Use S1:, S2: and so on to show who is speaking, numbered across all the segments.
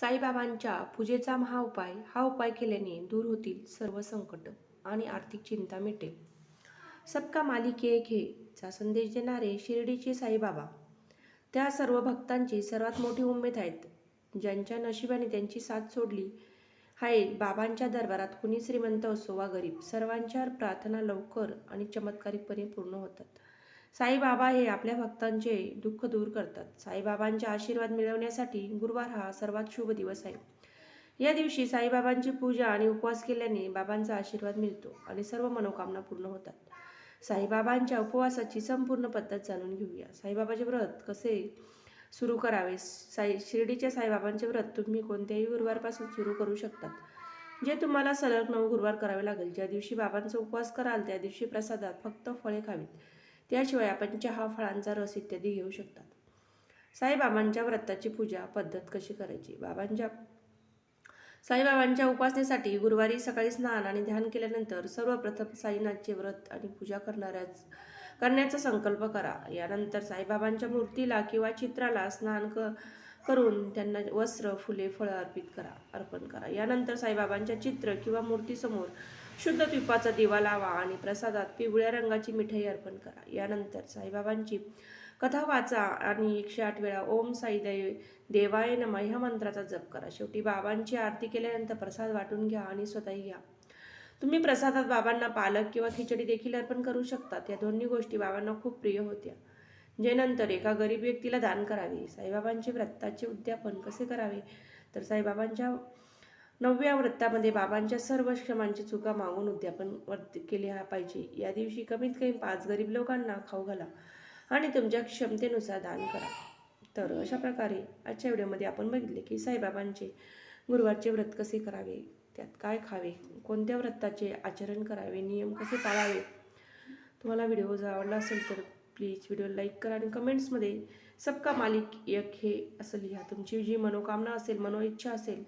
S1: साईबाबांच्या पूजेचा महाउपाय हा उपाय केल्याने दूर होतील सर्व संकट आणि आर्थिक चिंता मिटेल. सबका मालिक एक हे चा संदेश देणारे शिर्डीचे साईबाबा. त्या सर्व भक्तांची सर्वात मोठी उमेद आहेत. ज्यांच्या नशिबाने त्यांची साथ सोडली आहे बाबांच्या दरबारात कुणी श्रीमंत असो वा गरीब सर्वांच्या प्रार्थना लवकर आणि चमत्कारिकपणे पूर्ण होतात. साईबाबा हे आपल्या भक्तांचे दुःख दूर करतात. साईबाबांचे आशीर्वाद मिळवण्यासाठी गुरुवार हा सर्वात शुभ दिवस आहे. या दिवशी साईबाबांची पूजा आणि उपवास केल्याने बाबांचा आशीर्वाद मिळतो आणि सर्व मनोकामना पूर्ण होतात. साईबाबांच्या उपवासाची संपूर्ण पद्धत जाणून घेऊया. साईबाबाचे व्रत कसे सुरू करावे? साई शिर्डीच्या साईबाबांचे व्रत तुम्ही कोणत्याही गुरुवारपासून सुरू करू शकतात. जे तुम्हाला सलग नऊ गुरुवार करावे लागेल. ज्या दिवशी बाबांचा उपवास कराल त्या दिवशी प्रसादात फक्त फळे खावीत. त्याशिवाय आपण चहा फळांचा रस इत्यादी घेऊ शकतात. साईबाबांच्या व्रताची पूजा पद्धत कशी करायची? बाबांच्या साईबाबांच्या उपासनेसाठी गुरुवारी सकाळी स्नान आणि ध्यान केल्यानंतर सर्वप्रथम साईनाथचे व्रत आणि पूजा करणाऱ्याच करण्याचा संकल्प करा. यानंतर साईबाबांच्या मूर्तीला किंवा चित्राला स्नान क करून त्यांना वस्त्र फुले फळं अर्पित करा अर्पण करा. यानंतर साईबाबांच्या चित्र किंवा मूर्तीसमोर शुद्ध तुपाचा दिवा लावा आणि प्रसादात पिवळ्या रंगाची मिठाई अर्पण करा. यानंतर साईबाबांची कथा वाचा आणि एकशे आठ वेळा ओम साई देव देवाय नमः ह्या मंत्राचा जप करा. शेवटी बाबांची आरती केल्यानंतर प्रसाद वाटून घ्या आणि स्वतःही घ्या. तुम्ही प्रसादात बाबांना पालक किंवा खिचडी देखील अर्पण करू शकतात. या दोन्ही गोष्टी बाबांना खूप प्रिय होत्या. जे नंतर एका गरीब व्यक्तीला दान करावे. साईबाबांचे व्रताचे उद्यापन कसे करावे? तर साईबाबांच्या नवव्या व्रतामध्ये बाबांच्या सर्व क्षमांची चुका मागून उद्यापन वर्त केले हा पाहिजे. या दिवशी कमीत कमी पाच गरीब लोकांना खाऊ घाला आणि तुमच्या क्षमतेनुसार दान करा. तर अशा प्रकारे आजच्या व्हिडिओमध्ये आपण बघितले की साईबाबांचे गुरुवारचे व्रत कसे करावे त्यात काय खावे कोणत्या व्रताचे आचरण करावे नियम कसे पाळावे. तुम्हाला व्हिडिओ जर आवडला असेल तर प्लीज व्हिडिओ लाईक करा आणि कमेंट्समध्ये सबका मालिक एक हे असं लिहा. तुमची जी मनोकामना असेल मनोइच्छा असेल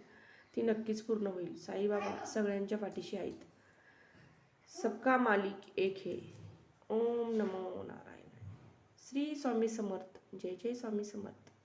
S1: ती नक्कीच पूर्ण होईल. साईबाबा सगळ्यांच्या पाठीशी आहेत. सबका मालिक एक हे. ओम नमो नारायण. श्री स्वामी समर्थ. जय जय स्वामी समर्थ.